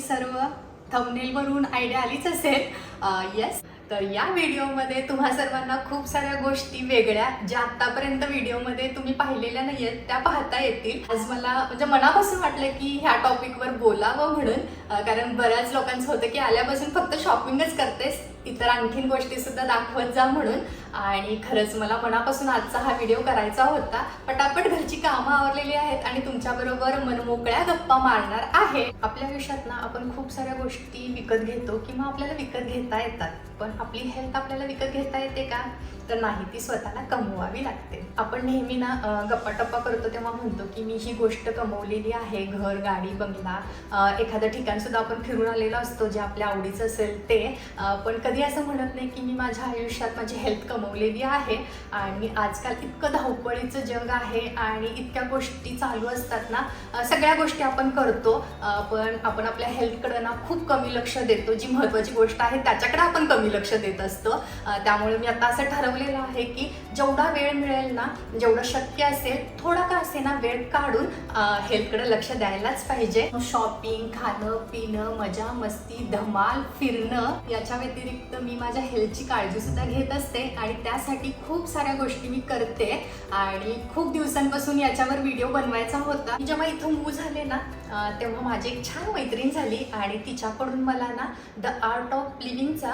सर्व थंबनेलवरून आयडिया आलीच असेल. येस तर या व्हिडिओमध्ये तुम्हा सर्वांना खूप साऱ्या गोष्टी वेगळ्या ज्या आतापर्यंत व्हिडिओमध्ये तुम्ही पाहिलेल्या नाही आहेत त्या पाहता येतील. आज मला म्हणजे मनापासून वाटलं की ह्या टॉपिकवर बोलावं म्हणून कारण बऱ्याच लोकांचं होतं की आल्यापासून फक्त शॉपिंगच करतेस इतर आणखीन गोष्टी सुद्धा दाखवत जा म्हणून. आणि खरंच मला मनापासून आजचा हा व्हिडिओ करायचा होता पटापट घरची कामं आवरलेली आहेत आणि तुमच्याबरोबर मनमोकळ्या गप्पा मारणार आहे. आपल्या आयुष्यात ना आपण खूप साऱ्या गोष्टी विकत घेतो किंवा आपल्याला विकत घेता येतात. पण आपली हेल्थ आपल्याला विकत घेता येते का? तर नाही ती स्वतःला कमवावी लागते. आपण नेहमी ना गप्पाटप्पा करतो तेव्हा म्हणतो की मी ही गोष्ट कमवलेली आहे घर गाडी बंगला. एखादं ठिकाण सुद्धा आपण फिरून आलेलो असतो जे आपल्या आवडीचं असेल ते. पण कधी असं म्हणत नाही की मी माझ्या आयुष्यात माझी हेल्थ कमवलेली आहे आणि आजकाल इतकं धावपळीचं जग आहे आणि इतक्या गोष्टी चालू असतात ना सगळ्या गोष्टी आपण करतो. पण आपण आपल्या हेल्थकडं ना खूप कमी लक्ष देतो. जी महत्त्वाची गोष्ट आहे त्याच्याकडे आपण कमी लक्ष देत असतो. त्यामुळे मी आता असं ठरवलं ठरवलेलं आहे की जेवढा वेळ मिळेल ना जेवढं शक्य असेल थोडा का असे ना वेळ काढून हेल्थकडे लक्ष द्यायलाच पाहिजे. शॉपिंग खाणं पिणं मजा मस्ती धमाल फिरणं याच्या व्यतिरिक्त मी माझ्या हेल्थची काळजी सुद्धा घेत असते आणि त्यासाठी खूप साऱ्या गोष्टी मी करते. आणि खूप दिवसांपासून याच्यावर व्हिडिओ बनवायचा होता. जेव्हा इथं मूव झाले ना तेव्हा माझी एक छान मैत्रीण झाली आणि तिच्याकडून मला ना द आर्ट ऑफ लिव्हिंगचा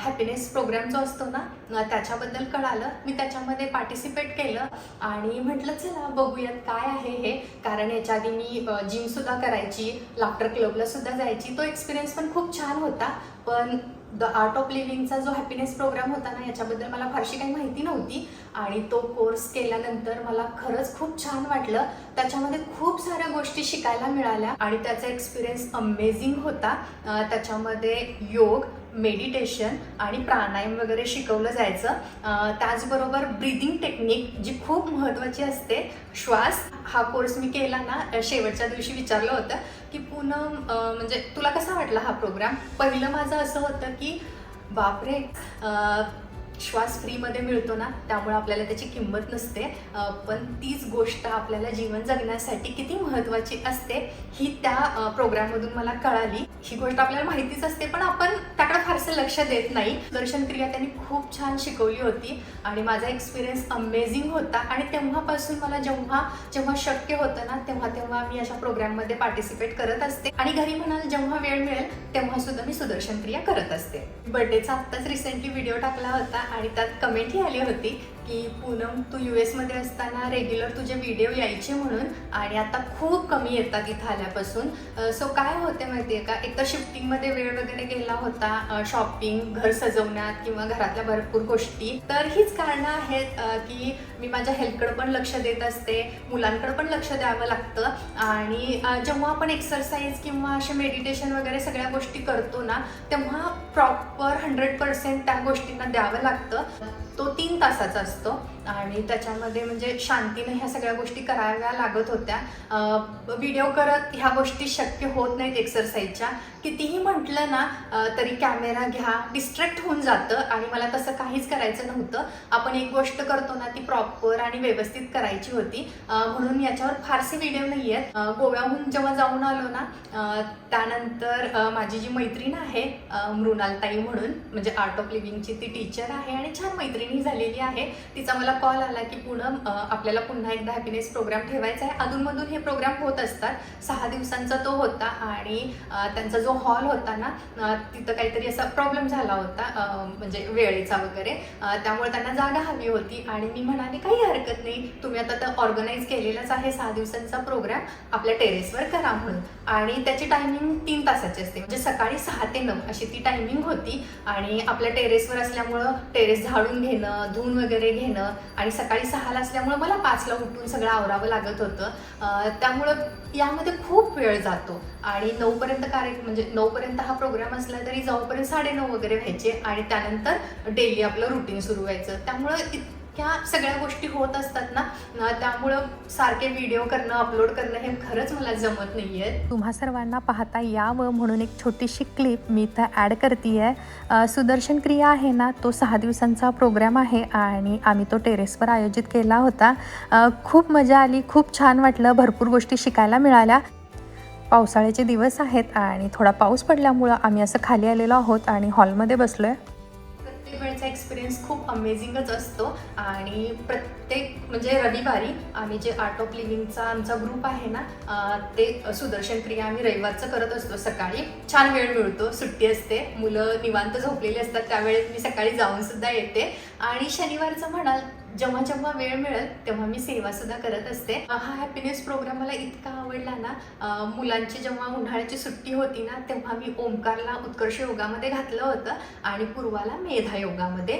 हॅपीनेस प्रोग्राम जो असतो ना त्याच्याबद्दल कळालं. मी त्याच्यामध्ये पार्टिसिपेट केलं आणि म्हटलं चला बघूयात काय आहे हे. कारण याच्या आधी मी जिमसुद्धा करायची लाफ्टर क्लबला सुद्धा जायची. तो एक्सपिरियन्स पण खूप छान होता. पण द आर्ट ऑफ लिव्हिंगचा जो हॅपीनेस प्रोग्राम होता ना याच्याबद्दल मला फारशी काही माहिती नव्हती. आणि तो कोर्स केल्यानंतर मला खरंच खूप छान वाटलं. त्याच्यामध्ये खूप साऱ्या गोष्टी शिकायला मिळाल्या आणि त्याचा एक्सपिरियन्स अमेझिंग होता. त्याच्यामध्ये योग मेडिटेशन आणि प्राणायाम वगैरे शिकवलं जायचं. त्याचबरोबर ब्रीदिंग टेक्निक जी खूप महत्त्वाची असते श्वास. हा कोर्स मी केला ना शेवटच्या दिवशी विचारलं होतं की पूनम म्हणजे तुला कसा वाटला हा प्रोग्राम पहिलं माझं असं होतं की बापरे श्वास फ्रीमध्ये मिळतो ना त्यामुळे आपल्याला त्याची किंमत नसते. पण तीच गोष्ट आपल्याला जीवन जगण्यासाठी किती महत्त्वाची असते ही त्या प्रोग्राममधून मला कळाली. ही गोष्ट आपल्याला माहितीच असते पण आपण त्याकडे फारसं लक्ष देत नाही. दर्शन क्रिया त्यांनी खूप छान शिकवली होती आणि माझा एक्सपिरियन्स अमेझिंग होता. आणि तेव्हापासून मला जेव्हा जेव्हा शक्य होतं ना तेव्हा तेव्हा मी अशा प्रोग्राममध्ये पार्टिसिपेट करत असते. आणि घरी म्हणाल जेव्हा वेळ मिळेल तेव्हा सुद्धा मी सुदर्शन क्रिया करत असते. बर्थडेचा आत्ताच रिसेंटली व्हिडिओ टाकला होता. आणि त्यात कमेंटही आली होती. की पूनम तू यू एसमध्ये असताना रेग्युलर तुझे व्हिडिओ यायचे म्हणून आणि आता खूप कमी येतात इथं आल्यापासून. सो काय होते माहिती आहे का? एक तर शिफ्टिंगमध्ये वेळ वगैरे गेला होता शॉपिंग घर सजवण्यात किंवा घरातल्या भरपूर गोष्टी. तर हीच कारणं आहेत की मी माझ्या हेल्थकडं पण लक्ष देत असते मुलांकडं पण लक्ष द्यावं लागतं आणि जेव्हा आपण एक्सरसाइज किंवा असे मेडिटेशन वगैरे सगळ्या गोष्टी करतो ना तेव्हा प्रॉपर हंड्रेड पर्सेंट त्या गोष्टींना द्यावं लागतं. तो तीन तासाचा असतो. आणि त्याच्यामध्ये म्हणजे शांतीने ह्या सगळ्या गोष्टी कराव्या लागत होत्या. व्हिडिओ करत ह्या गोष्टी शक्य होत नाहीत एक्सरसाइजच्या कितीही म्हटलं ना तरी कॅमेरा घ्या. डिस्ट्रॅक्ट होऊन जातं आणि मला तसं काहीच करायचं नव्हतं. आपण एक गोष्ट करतो ना ती प्रॉपर आणि व्यवस्थित करायची होती. म्हणून याच्यावर फारसे व्हिडिओ नाही आहेत गोव्याहून जेव्हा जाऊन आलो ना त्यानंतर माझी जी मैत्रीण आहे मृणालताई म्हणून म्हणजे आर्ट ऑफ लिव्हिंगची ती टीचर आहे आणि छान मैत्रिणी झालेली आहे. तिचा मला कॉल आला की पूनम आपल्याला पुन्हा एकदा हॅपीनेस प्रोग्राम ठेवायचा आहे. अधूनमधून हे प्रोग्राम होत असतात. सहा दिवसांचा तो होता आणि त्यांचा जो हॉल होता ना तिथं काहीतरी असा प्रॉब्लेम झाला होता म्हणजे वेळेचा वगैरे. त्यामुळे त्यांना जागा हवी होती आणि मी म्हणाले काही हरकत नाही. तुम्ही आता तर ऑर्गनाईज केलेलाच आहे सहा दिवसांचा प्रोग्राम आपल्या टेरेसवर करा म्हणून. आणि त्याची टायमिंग तीन तासाची असते. म्हणजे सकाळी सहा ते नऊ अशी ती टायमिंग होती. आणि आपल्या टेरेसवर असल्यामुळं टेरेस झाडून घेणं धुवून वगैरे घेणं आणि सकाळी सहाला असल्यामुळं मला पाचला उठून सगळं आवरावं लागत होतं. त्यामुळं यामध्ये खूप वेळ जातो. आणि नऊपर्यंत कार्य म्हणजे नऊपर्यंत हा प्रोग्राम असला तरी जाऊपर्यंत साडेनऊ वगैरे व्हायचे आणि त्यानंतर डेली आपलं रुटीन सुरू व्हायचं. त्यामुळं ह्या सगळ्या गोष्टी होत असतात ना त्यामुळं सारखे व्हिडिओ करणं अपलोड करणं हे खरंच मला जमत नाही आहे तुम्हा सर्वांना पाहता यावं म्हणून एक छोटीशी क्लिप मी इथं ॲड करते आहे सुदर्शन क्रिया आहे ना तो सहा दिवसांचा प्रोग्राम आहे आणि आम्ही तो टेरेसवर आयोजित केला होता. खूप मजा आली खूप छान वाटलं भरपूर गोष्टी शिकायला मिळाल्या. पावसाळ्याचे दिवस आहेत आणि थोडा पाऊस पडल्यामुळं आम्ही असं खाली आलेलो आहोत आणि हॉलमध्ये बसलो आहे प्रत्येक वेळचा एक्सपिरियन्स खूप अमेझिंगच असतो. आणि प्रत्येक म्हणजे रविवारी आम्ही जे आर्ट ऑफ लिव्हिंगचा आमचा ग्रुप आहे ना ते सुदर्शन क्रिया आम्ही रविवारचं करत असतो. सकाळी छान वेळ मिळतो सुट्टी असते मुलं निवांत झोपलेली असतात त्यावेळेस मी सकाळी जाऊन सुद्धा येते. आणि शनिवारचं म्हणाल जेव्हा जेव्हा वेळ मिळेल तेव्हा मी सेवा सुद्धा करत असते. हा हॅपीनेस प्रोग्राम मला इतका आवडला ना मुलांची जेव्हा उन्हाळ्याची सुट्टी होती ना तेव्हा मी ओमकारला उत्कर्ष योगामध्ये घातलं होतं आणि पूर्वाला मेधा योगामध्ये.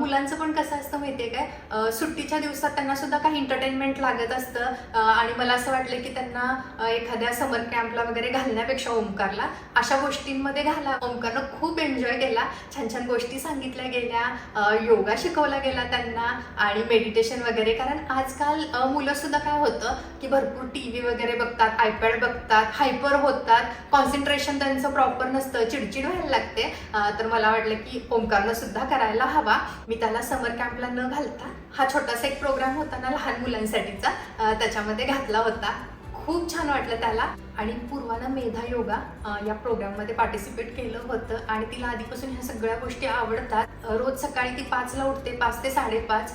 मुलांचं पण कसं असतं माहितीये काय? सुट्टीच्या दिवसात त्यांना सुद्धा काही एंटरटेनमेंट लागत असतं. आणि मला असं वाटलं की त्यांना एखाद्या समर कॅम्पला वगैरे घालण्यापेक्षा ओमकारला अशा गोष्टींमध्ये घाला. ओमकारनं खूप एन्जॉय केला. छान छान गोष्टी सांगितल्या गेल्या. योगा शिकवला गेला त्यांना. आणि मेडिटेशन वगैरे. कारण आजकाल मुलंसुद्धा मुलं सुद्धा काय होतं की भरपूर टी व्ही वगैरे बघतात आयपॅड बघतात हायपर होतात. कॉन्सन्ट्रेशन त्यांचं प्रॉपर नसतं. चिडचिड व्हायला लागते. तर मला वाटलं की ओमकारनं सुद्धा करायला हवा. मी त्याला समर कॅम्पला न घालता हा छोटासा एक प्रोग्राम होता ना लहान मुलांसाठीचा त्याच्यामध्ये घातला होता. खूप छान वाटलं त्याला. आणि पूर्वानं मेधा योगा या प्रोग्राममध्ये पार्टिसिपेट केलं होतं. आणि तिला आधीपासून ह्या सगळ्या गोष्टी आवडतात. रोज सकाळी ती पाचला उठते पाच ते साडेपाच.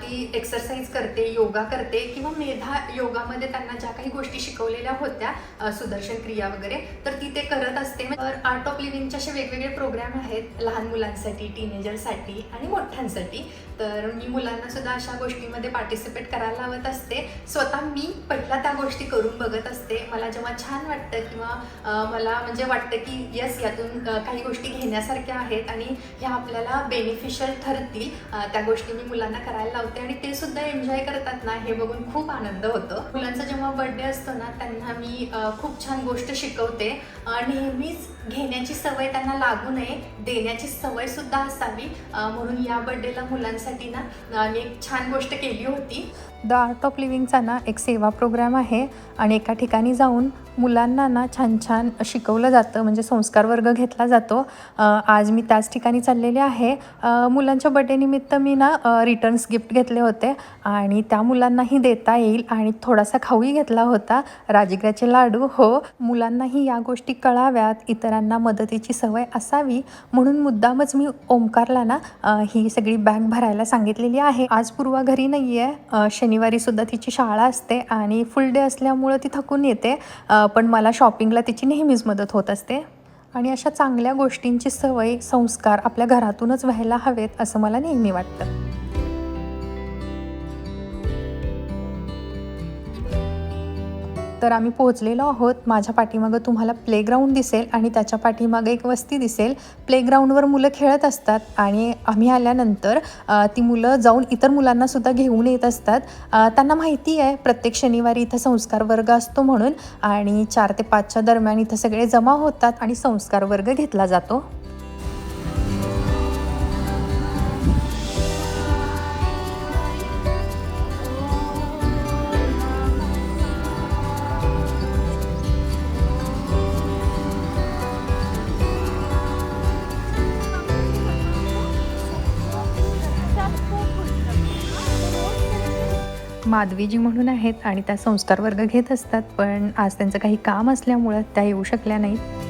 ती एक्सरसाइज करते योगा करते. किंवा मेधा योगामध्ये त्यांना ज्या काही गोष्टी शिकवलेल्या होत्या सुदर्शन क्रिया वगैरे तर ती ते करत असते. तर आर्ट ऑफ लिव्हिंगचे असे वेगवेगळे प्रोग्राम आहेत. लहान मुलांसाठी टीनेजरसाठी आणि मोठ्यांसाठी. तर मी मुलांना सुद्धा अशा गोष्टीमध्ये पार्टिसिपेट करायला लावत असते. स्वतः मी पहिला त्या गोष्टी करून बघत असते. मला जेव्हा छान वाटतं किंवा मला म्हणजे वाटतं की यस यातून काही गोष्टी घेण्यासारख्या आहेत आणि ह्या आपल्याला बेनिफिशियल ठरतील. त्या गोष्टी मी मुलांना करायला लावते आणि ते सुद्धा एन्जॉय करतात ना हे बघून खूप आनंद होतो. मुलांचा जेव्हा बर्थडे असतो ना त्यांना मी खूप छान गोष्ट शिकवते. नेहमीच घेण्याची सवय त्यांना लागू नये देण्याची सवय सुद्धा असावी. म्हणून या बर्थडेला मुलांसाठी ना मी एक छान गोष्ट केली होती. द आर्ट ऑफ लिव्हिंगचा ना एक सेवा प्रोग्राम आहे आणि एका ठिकाणी जाऊन मुलांना ना छान छान शिकवलं जातं म्हणजे संस्कार वर्ग घेतला जातो. आज मी त्याच ठिकाणी चाललेले आहे. मुलांच्या बड्डेनिमित्त मी ना रिटर्न्स गिफ्ट घेतले होते आणि त्या मुलांनाही देता येईल आणि थोडासा खाऊही घेतला होता. राजगिऱ्याचे लाडू हो मुलांनाही या गोष्टी कळाव्यात इतरांना मदतीची सवय असावी. म्हणून मुद्दामच मी ओमकारला ना ही सगळी बॅग भरायला सांगितलेली आहे. आज पूर्वा घरी नाही आहे शनिवारी सुद्धा तिची शाळा असते आणि फुल डे असल्यामुळं ती थकून येते. पण मला शॉपिंगला तिची नेहमीच मदत होत असते. आणि अशा चांगल्या गोष्टींची सवय संस्कार आपल्या घरातूनच व्हायला हवेत असं मला नेहमी वाटतं. तर आम्ही पोहोचलेलो आहोत. माझ्या पाठीमागं तुम्हाला प्लेग्राऊंड दिसेल आणि त्याच्या पाठीमागं एक वस्ती दिसेल. प्लेग्राऊंडवर मुलं खेळत असतात आणि आम्ही आल्यानंतर ती मुलं जाऊन इतर मुलांनासुद्धा घेऊन येत असतात. त्यांना माहिती आहे प्रत्येक शनिवारी इथं संस्कार वर्ग असतो म्हणून आणि चार ते पाचच्या दरम्यान इथं सगळे जमा होतात आणि संस्कार वर्ग घेतला जातो. माधवीजी म्हणून आहेत आणि त्या संस्कार वर्ग घेत असतात पण आज त्यांचं काही काम असल्यामुळं त्या येऊ शकल्या नाहीत.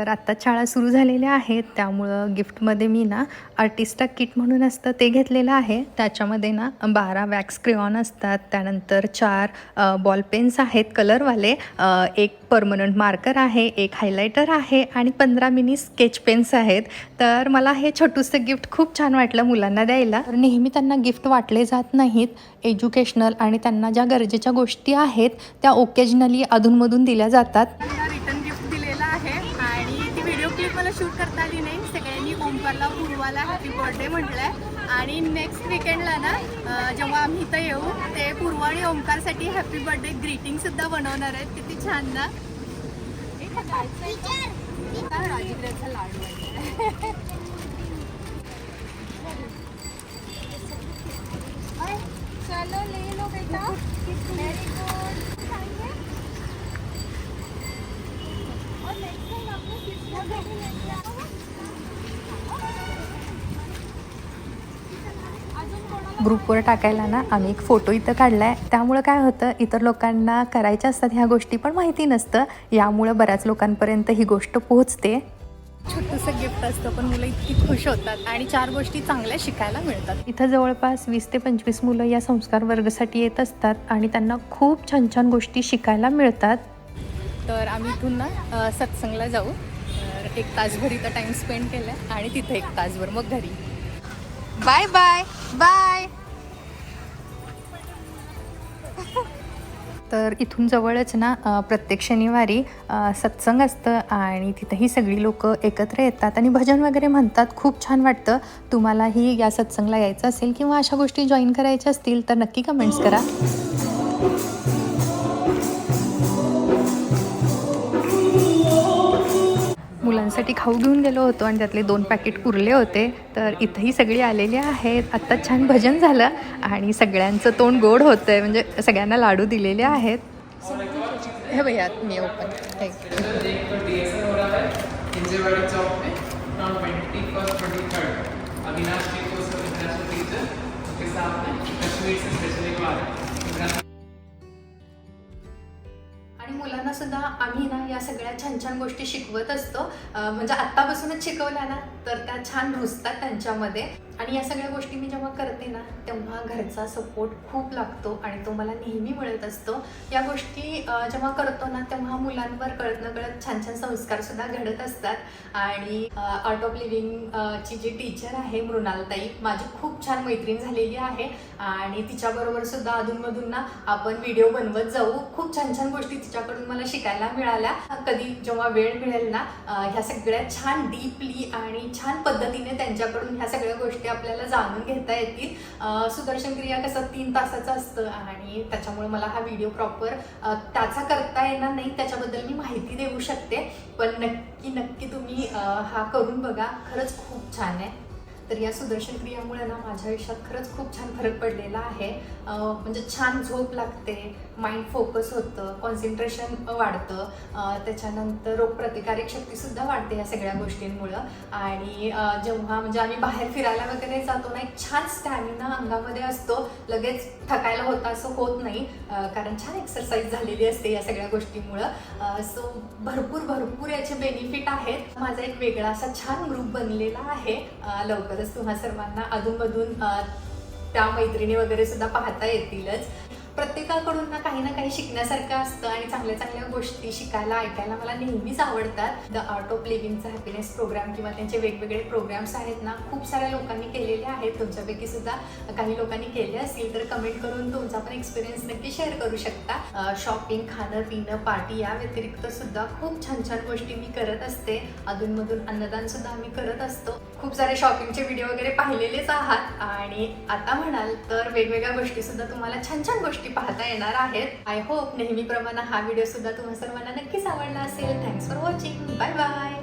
तर आत्ता शाळा सुरू झालेल्या आहेत. त्यामुळं गिफ्टमध्ये मी ना आर्टिस्टा किट म्हणून असतं ते घेतलेलं आहे. त्याच्यामध्ये ना बारा वॅक्स क्रेऑन असतात. त्यानंतर चार बॉल पेन्स आहेत कलरवाले. एक परमनंट मार्कर आहे एक हायलायटर आहे आणि पंधरा मिनी स्केच पेन्स आहेत. तर मला हे छोटूसं गिफ्ट खूप छान वाटलं मुलांना द्यायला. तर नेहमी त्यांना गिफ्ट वाटले जात नाहीत. एज्युकेशनल आणि त्यांना ज्या गरजेच्या गोष्टी आहेत त्या ओकेजनली अधूनमधून दिल्या जातात. शूट करता आली नाही. सगळ्यांनी ओंकारला पूर्वाला हॅपी बर्थडे म्हटलंय. आणि नेक्स्ट विकेंडला ना जेव्हा आम्ही इथं येऊ ते पूर्वा आणि ओंकारसाठी हॅपी बर्थडे ग्रीटिंग सुद्धा बनवणार आहेत. किती छान ना? राजगिऱ्याचा लाडू आहे चलो ले लो बेटा. ग्रुपवर टाकायला ना आम्ही एक फोटो इथं काढला आहे त्यामुळं काय होतं इतर लोकांना करायच्या असतात ह्या गोष्टी पण माहिती नसतं. यामुळं बऱ्याच लोकांपर्यंत ही गोष्ट पोहोचते. छोटंसं गिफ्ट असतं पण मुलं इतकी खुश होतात आणि चार गोष्टी चांगल्या शिकायला मिळतात. इथं जवळपास वीस ते पंचवीस मुलं या संस्कार वर्गासाठी येत असतात आणि त्यांना खूप छान छान गोष्टी शिकायला मिळतात. तर आम्ही इथून ना सत्संगला जाऊ. तर एक तासभर इथं टाइम स्पेंड केला आणि तिथे एक तासभर मग घरी. बाय बाय बाय तर इथून जवळच ना प्रत्येक शनिवारी सत्संग असतं आणि तिथंही सगळी लोक एकत्र येतात आणि भजन वगैरे म्हणतात. खूप छान वाटतं. तुम्हालाही या सत्संगला यायचं असेल किंवा अशा गोष्टी जॉईन करायच्या असतील तर नक्की कमेंट्स करा. मुलांसाठी खाऊ घेऊन गेलो होतो आणि त्यातले दोन पॅकेट उरले होते. तर इथंही सगळी आलेली आहेत. आत्ता छान भजन झालं आणि सगळ्यांचं तोंड गोड होतं आहे म्हणजे सगळ्यांना लाडू दिलेले आहेत. हे भैया मी ओपन थँक्यू मुलांना सुद्धा आम्ही ना या सगळ्या छान छान गोष्टी शिकवत असतो म्हणजे आत्तापासूनच शिकवल्या ना तर त्या छान रुजतात त्यांच्यामध्ये. आणि या सगळ्या गोष्टी मी जेव्हा करते ना तेव्हा घरचा सपोर्ट खूप लागतो आणि तो मला नेहमी मिळत असतो. या गोष्टी जेव्हा करतो ना तेव्हा मुलांवर कळत न कळत छान छान संस्कार सुद्धा घडत असतात. आणि आर्ट ऑफ लिव्हिंग ची जी टीचर आहे मृणालताई माझी खूप छान मैत्रीण झालेली आहे. आणि तिच्याबरोबर सुद्धा अधूनमधून ना आपण व्हिडिओ बनवत जाऊ. खूप छान छान गोष्टी तिच्याकडून मला शिकायला मिळाल्या. कधी जेव्हा वेळ मिळेल ना ह्या सगळ्या छान डीपली आणि छान पद्धतीने त्यांच्याकडून ह्या सगळ्या गोष्टी आपल्याला जाणून घेता येतील. सुदर्शन क्रिया कसं तीन तासाचं असतं आणि त्याच्यामुळे मला हा व्हिडिओ प्रॉपर त्याचा करता येणार नाही त्याच्याबद्दल मी माहिती देऊ शकते. पण नक्की नक्की तुम्ही हा करून बघा. खरंच खूप छान आहे. तर या सुदर्शन क्रियामुळे ना माझ्या आयुष्यात खरंच खूप छान फरक पडलेला आहे. म्हणजे छान झोप लागते माइंड फोकस होतं कॉन्सन्ट्रेशन वाढतं त्याच्यानंतर रोगप्रतिकारक शक्तीसुद्धा वाढते या सगळ्या गोष्टींमुळं. आणि जेव्हा म्हणजे आम्ही बाहेर फिरायला वगैरे जातो ना एक छान स्टॅमिना अंगामध्ये असतो. लगेच थकायला होता असं होत नाही कारण छान एक्सरसाइज झालेली असते या सगळ्या गोष्टीमुळं. सो भरपूर भरपूर याचे बेनिफिट आहेत. माझा एक वेगळा असा छान ग्रुप बनलेला आहे लवकर लवकरच तुम्हा सर्वांना अधूनमधून त्या मैत्रिणी वगैरे सुद्धा पाहता येतीलच. प्रत्येकाकडून ना काही ना काही शिकण्यासारखं असतं आणि चांगल्या चांगल्या गोष्टी शिकायला ऐकायला मला नेहमीच आवडतात. द आर्ट ऑफ लिव्हिंगचा हॅपीनेस प्रोग्राम किंवा त्यांचे वेगवेगळे प्रोग्राम्स आहेत ना खूप साऱ्या लोकांनी केलेले आहेत. तुमच्यापैकी सुद्धा काही लोकांनी केले असतील तर कमेंट करून तुमचा पण एक्सपिरियन्स नक्की शेअर करू शकता. शॉपिंग खाणं पिणं पार्टी या व्यतिरिक्त सुद्धा खूप छान छान गोष्टी मी करत असते. अधूनमधून अन्नदान सुद्धा आम्ही करत असतो. खूप सारे शॉपिंगचे व्हिडिओ वगैरे पाहिलेलेच आहात. आणि आता म्हणाल तर वेगवेगळ्या गोष्टी सुद्धा तुम्हाला छान छान गोष्टी गोष्टी पाहता येणार आहेत. आय होप नेहमीप्रमाणे हा व्हिडिओ सुद्धा तुम्हा सर्वांना नक्कीच आवडला असेल. Thanks for watching bye bye